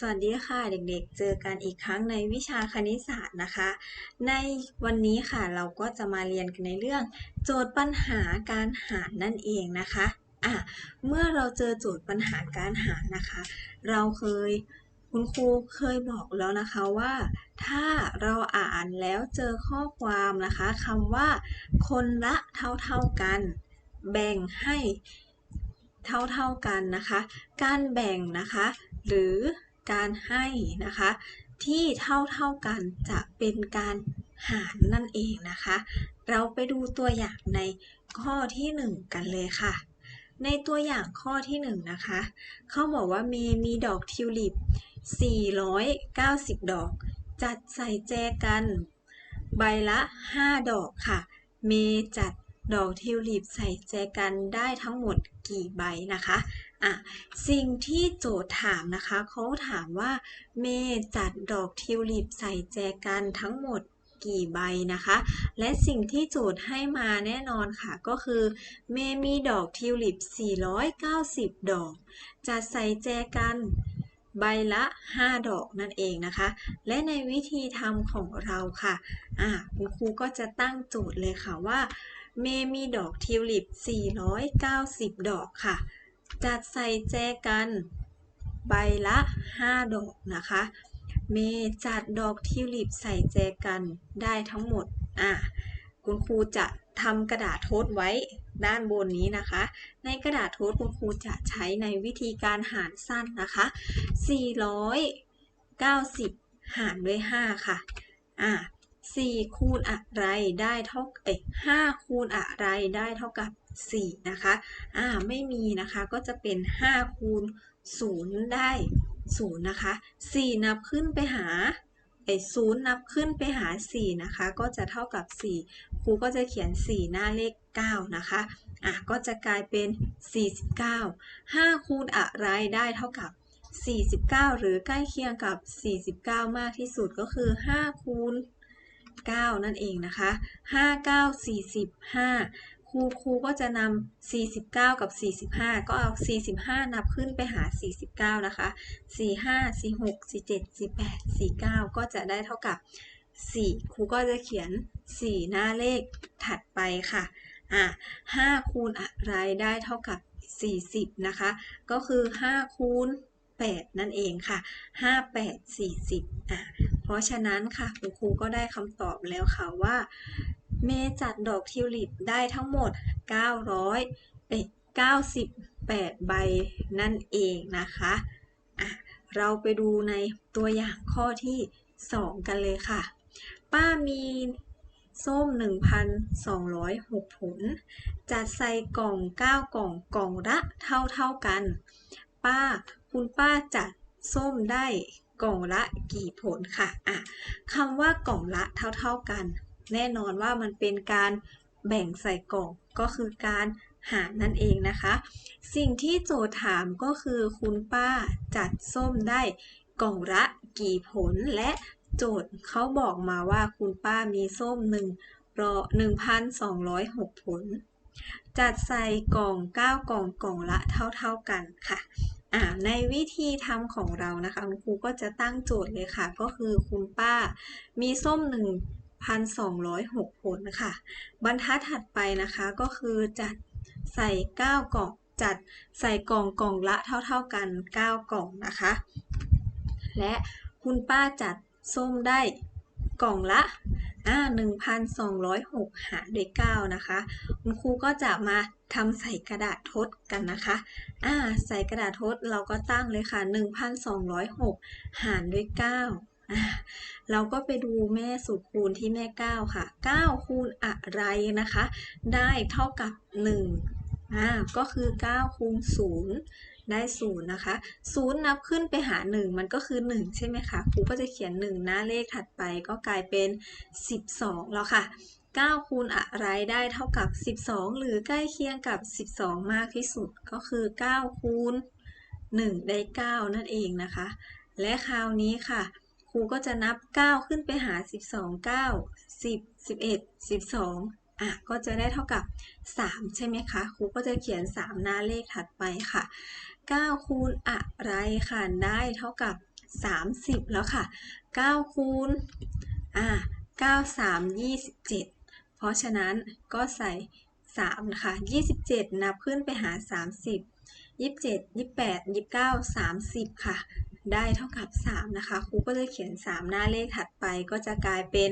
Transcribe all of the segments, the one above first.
สวัสดีค่ะเด็กๆ เจอกันอีกครั้งในวิชาคณิตศาสตร์นะคะ ในวันนี้ค่ะเราก็จะมาเรียนกันในเรื่อง โจทย์ปัญหาการหารนั่นเองนะคะอะเมื่อเราเจอโจทย์ปัญหาการหารนะคะ เราเคยคุณครูเคยบอกแล้วนะคะว่า ถ้าเราอ่านแล้วเจอข้อความนะคะคำว่า คนละเท่าๆกัน แบ่งให้เท่าๆกันนะคะ การแบ่งนะคะ หรือ การให้นะคะ ที่เท่าเท่ากันจะเป็นการหารนั่นเองนะคะ เราไปดูตัวอย่างในข้อที่ 1 กันเลยค่ะ ในตัวอย่างข้อที่1นะคะเขาบอกว่าเมย์มีดอกทิวลิป 490 ดอก จัดใส่แจกัน ใบละ 5 ดอกค่ะ เมย์จัดดอกทิวลิปใส่แจกันได้ทั้งหมดกี่ใบนะคะ อะสิ่งที่โจทย์ถามนะคะเขาถามว่าเมย์จัดดอกทิวลิปใส่แจกันทั้งหมดกี่ใบนะคะ และสิ่งที่โจทย์ให้มาแน่นอนค่ะ ก็คือเมย์มีดอกทิวลิป 490 ดอก จัดใส่แจกันใบละ 5 ดอกนั่นเองนะคะ และในวิธีทำของเราค่ะอะคุณครูก็จะตั้งโจทย์เลยค่ะว่า เมย์มีดอกทิวลิป 490 ดอกค่ะ จัดใส่แจกันใบละ 5 ดอกนะคะ เมจัดดอกทิวลิปใส่แจกันได้ทั้งหมด อะ คุณครูจะทำกระดาษโทษไว้ด้านบนนี้นะคะ ในกระดาษโทษคุณครูจะใช้ในวิธีการหารสั้นนะคะ 490 หารด้วย 5 ค่ะ อะ 4คูณอะไรได้เท่าเอ้ย5คูณอะไรได้เท่ากับ4นะคะ อ่า ไม่มีนะคะ ก็จะเป็น 5 คูณ 0 ได้ 0 นะคะ 4 นับขึ้นไปหาไอ้0นับขึ้นไปหา 4 นะคะ ก็จะเท่ากับ 4 ครูก็จะเขียน 4 หน้าเลข 9 นะคะ อะ ก็จะกลายเป็น 49 5 คูณอะไรได้เท่ากับ 49 หรือใกล้เคียงกับ 49 มากที่สุดก็คือ 5 คูณ 9 นั่นเองนะคะ 5 9 45 ครูครูก็จะนำ49 กับ 45 ก็เอา 45 นับขึ้นไปหา 49 นะคะ 45 46 47 48 49 ก็จะได้เท่ากับ 4 ครูก็จะเขียน 4 หน้าเลขถัดไปค่ะ อะ 5 คูณอะไรได้เท่ากับ 40 นะคะ ก็คือ 5 คูณ8นั่นเองค่ะ 5 8 40 อะ เพราะฉะนั้นค่ะคุณครูก็ได้คำตอบแล้วค่ะว่า เมจัดดอกทิวลิปได้ทั้งหมด 900เอ้ย98 ใบนั่นเองนะคะอะเราไปดูในตัวอย่างข้อที่ 2 กันเลยค่ะ ป้ามีส้ม 1,206 ผล จัดใส่กล่อง 9 กล่องกล่องละเท่าเท่ากัน ป้าคุณป้าจัดส้มได้ กล่องละกี่ผลค่ะอะคำว่ากล่องละเท่าเท่ากัน แน่นอนว่ามันเป็นการแบ่งใส่กล่องก็คือการหารนั่นเองนะคะ สิ่งที่โจทย์ถามก็คือคุณป้าจัดส้มได้กล่องละกี่ผลและโจทย์เขาบอกมาว่าคุณป้ามีส้ม1รอ1,206 ผล จัดใส่กล่อง 9 กล่องกล่องละเท่าๆกันค่ะ อ่าในวิธีทำของเรานะคะคุณครูก็จะตั้งโจทย์เลยค่ะ ก็คือคุณป้ามีส้ม1,206ผลค่ะ บรรทัดถัดไปนะคะก็คือจัดใส่9กล่องจัดใส่กล่องกล่องละเท่า ๆกัน 9 กล่องนะคะ และคุณป้าจัดส้มได้กล่องละ อ่า1,206 หารด้วย 9 นะคะ คุณครูก็จะมาทำใส่กระดาษทดกันนะคะอ่าใส่กระดาษทดเราก็ตั้งเลยค่ะ 1,206 หารด้วย9อ่าเราก็ไปดูแม่สูตรคูณที่แม่ 9 ค่ะ 9 คูณอะไรนะคะ ได้เท่ากับ 1อ่าก็คือ 9 คูณ 0 ได้0นะคะ0นับขึ้นไปหา 1 มันก็คือ 1 ใช่ไหมคะครูก็จะเขียน 1 หน้าเลขถัดไปก็กลายเป็น 12 แล้วค่ะ 9 คูณอะไรได้เท่ากับ 12 หรือใกล้เคียงกับ 12 มากที่สุดก็คือ 9 คูณ 1 ได้ 9 นั่นเองนะคะ และคราวนี้ค่ะครูก็จะนับ 9 ขึ้นไปหา 12 9 10 11 12อะก็จะได้เท่ากับ 3 ใช่ไหมคะ ครูก็จะเขียน 3 หน้าเลขถัดไปค่ะ 9 คูณอะไรค่ะได้เท่ากับ 30 แล้วค่ะ 9 คูณอ่า9 3 27 เพราะฉะนั้นก็ใส่ 3 นะคะ 27 นับขึ้นไปหา 30 27 28 29 30 ค่ะ ได้เท่ากับ 3 นะคะ ครูก็จะเขียน 3 หน้าเลขถัดไปก็จะกลายเป็น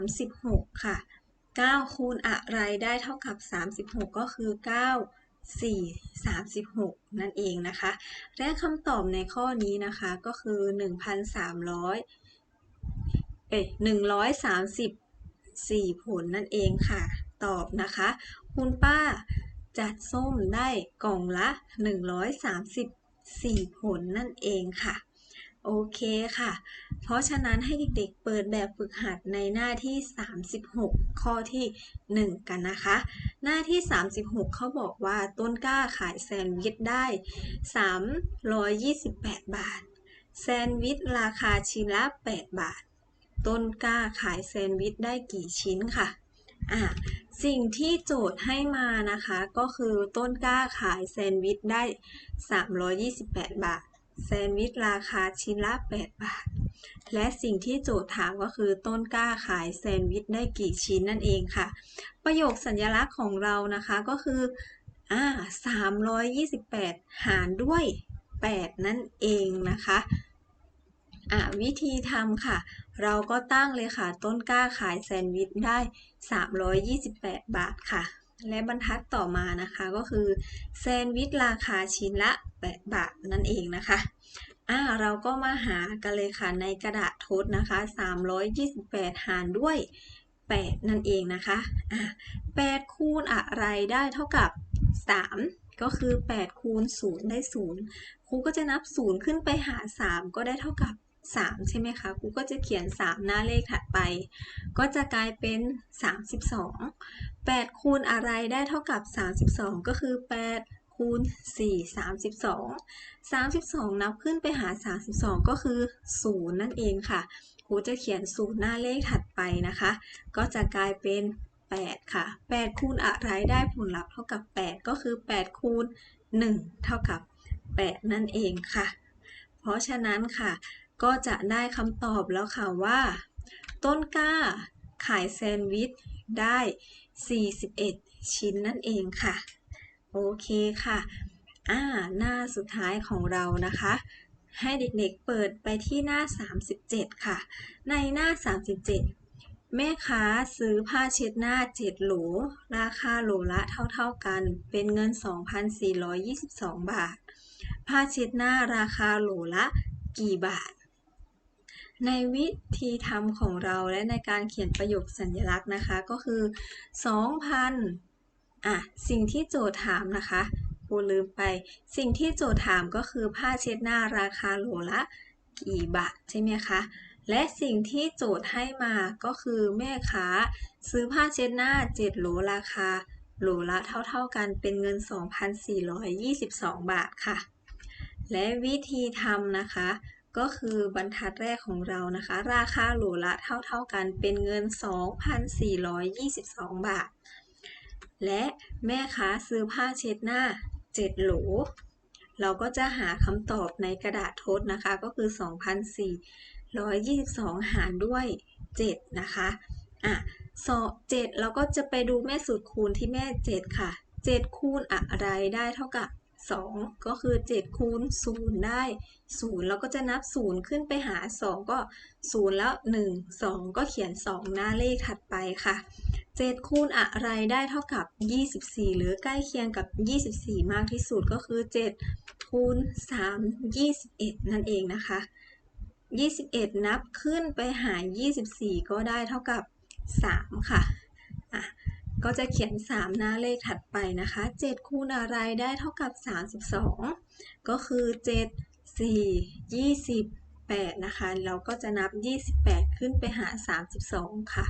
36 ค่ะ 9 คูณอะไรได้เท่ากับ 36 ก็คือ 9 4 36 นั่นเองนะคะ และคำตอบในข้อนี้นะคะก็คือ 1,300 เอ้ย134 ผลนั่นเองค่ะ ตอบนะคะ คุณป้าจัดส้มได้กล่องละ 134 ผลนั่นเองค่ะ โอเคค่ะ เพราะฉะนั้นให้เด็กๆ เปิดแบบฝึกหัดในหน้าที่ 36 ข้อที่ 1 กันนะคะ หน้าที่ 36 เขาบอกว่าต้นกล้าขายแซนด์วิชได้ 328 บาท แซนด์วิชราคาชิ้นละ 8 บาท ต้นกล้าขายแซนด์วิชได้กี่ชิ้นค่ะอะสิ่งที่โจทย์ให้มานะคะ ก็คือต้นกล้าขายแซนด์วิชได้ 328 บาท แซนด์วิชราคาชิ้นละ 8 บาท และสิ่งที่โจทย์ถามก็คือต้นกล้าขายแซนด์วิชได้กี่ชิ้นนั่นเองค่ะ ประโยคสัญลักษณ์ของเรานะคะก็คืออ่า328 หารด้วย 8 นั่นเองนะคะอ่าวิธีทำค่ะ เราก็ตั้งเลยค่ะ ต้นกล้าขายแซนด์วิชได้ 328 บาทค่ะ และบรรทัดต่อมานะคะก็คือแซนด์วิชราคาชิ้นละ8บาทนั่นเองนะคะอ่าเราก็มาหากันเลยค่ะในกระดาษทดนะคะ 328 หารด้วย 8 นั่นเองนะคะอ่า8คูณอะไรได้เท่ากับ 3 ก็คือ 8 คูณ 0 ได้ 0 ครูก็จะนับ 0 ขึ้นไปหา 3 ก็ได้เท่ากับ 3 ใช่ไหมคะครูก็จะเขียน 3 หน้าเลขถัดไป ก็จะกลายเป็น 32 8 คูณอะไรได้เท่ากับ 32 ก็คือ 8 คูณ 4 32 32 นับขึ้นไปหา 32 ก็คือ 0 นั่นเองค่ะครูจะเขียน 0 หน้าเลขถัดไปนะคะ ก็จะกลายเป็น 8 ค่ะ 8 คูณอะไรได้ผลลัพธ์เท่ากับ 8 ก็คือ 8 คูณ 1 เท่ากับ 8 นั่นเองค่ะ เพราะฉะนั้นค่ะ ก็จะได้คำตอบแล้วค่ะว่า ต้นกล้า ขายแซนด์วิชได้ 41 ชิ้นนั่นเองค่ะ โอเคค่ะอ่าหน้าสุดท้ายของเรานะคะ ให้เด็กๆเปิดไปที่หน้า 37 ค่ะ ในหน้า 37แม่ค้าซื้อผ้าเช็ดหน้า 7 โหล ราคาโหลละเท่าๆกัน เป็นเงิน 2,422 บาท ผ้าเช็ดหน้าราคาโหลละกี่บาท ในวิธีทำของเราและในการเขียนประโยคสัญลักษณ์นะคะก็คือ 2,000อะสิ่งที่โจทย์ถามนะคะกูลืมไป สิ่งที่โจทย์ถามก็คือผ้าเช็ดหน้าราคาโหลละกี่บาทใช่ไหมคะ และสิ่งที่โจทย์ให้มาก็คือแม่ค้าซื้อผ้าเช็ดหน้า 7 โหลราคาโหลละเท่าๆกันเป็นเงิน 2,422 บาทค่ะ และวิธีทำนะคะ ก็คือบรรทัดแรกของเรานะคะ ราคาโหลละเท่าๆกันเป็นเงิน 2,422 บาท และแม่ค้าซื้อผ้าเช็ดหน้า 7 โหล เราก็จะหาคำตอบในกระดาษทดนะคะ ก็คือ 2,422 หารด้วย 7 นะคะ อะสอ7เราก็จะไปดูแม่สูตรคูณที่แม่ 7 ค่ะ 7 คูณอะไรได้เท่ากับ 2 ก็คือ 7 คูณ 0 ได้ 0 เราก็จะนับ 0 ขึ้นไปหา 2 ก็ 0 แล้ว 1 2 ก็เขียน 2 หน้าเลขถัดไปค่ะ 7 คูณอะไรได้เท่ากับ 24 หรือใกล้เคียงกับ 24 มากที่สุดก็คือ 7 คูณ 3 21 นั่นเองนะคะ 21 นับขึ้นไปหา 24 ก็ได้เท่ากับ 3 ค่ะอะ ก็จะเขียน 3 หน้าเลขถัดไปนะคะ 7 คูณอะไรได้เท่ากับ 32 ก็คือ 7 4 28 นะคะ เราก็จะนับ 28 ขึ้นไปหา 32 ค่ะ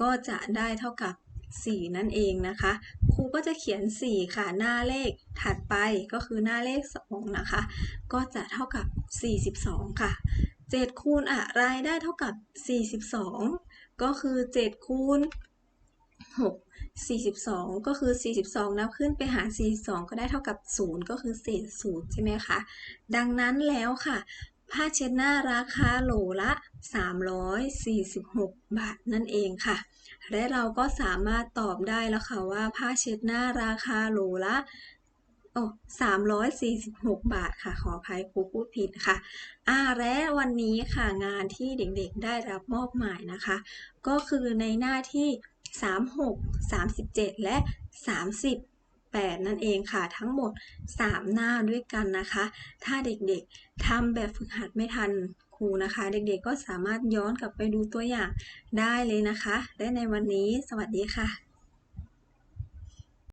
ก็จะได้เท่ากับ 4 นั่นเองนะคะ ครูก็จะเขียน 4 ค่ะ หน้าเลขถัดไปก็คือหน้าเลข 2 นะคะ ก็จะเท่ากับ 42 ค่ะ 7 คูณอะไรได้เท่ากับ 42 ก็คือ 7 คูณ 6 42 ก็คือ 42 นับขึ้นไปหา42 ก็ได้เท่ากับ 0 ก็คือเศษ0ใช่ไหมคะ ดังนั้นแล้วค่ะ ผ้าเช็ดหน้าราคาโหลละ 346 บาทนั่นเองค่ะ และเราก็สามารถตอบได้แล้วค่ะว่าผ้าเช็ดหน้าราคาโหลละโอ้346บาทค่ะ ขออภัยครูพูดผิดค่ะ อ่า และวันนี้ค่ะงานที่เด็กๆได้รับมอบหมายนะคะ ก็คือในหน้าที่ 36 37 และ 38 นั่นเองค่ะ ทั้งหมด 3 หน้าด้วยกันนะคะ ถ้าเด็กๆทำแบบฝึกหัดไม่ทันครูนะคะ เด็กๆก็สามารถย้อนกลับไปดูตัวอย่างได้เลยนะคะ และในวันนี้สวัสดีค่ะ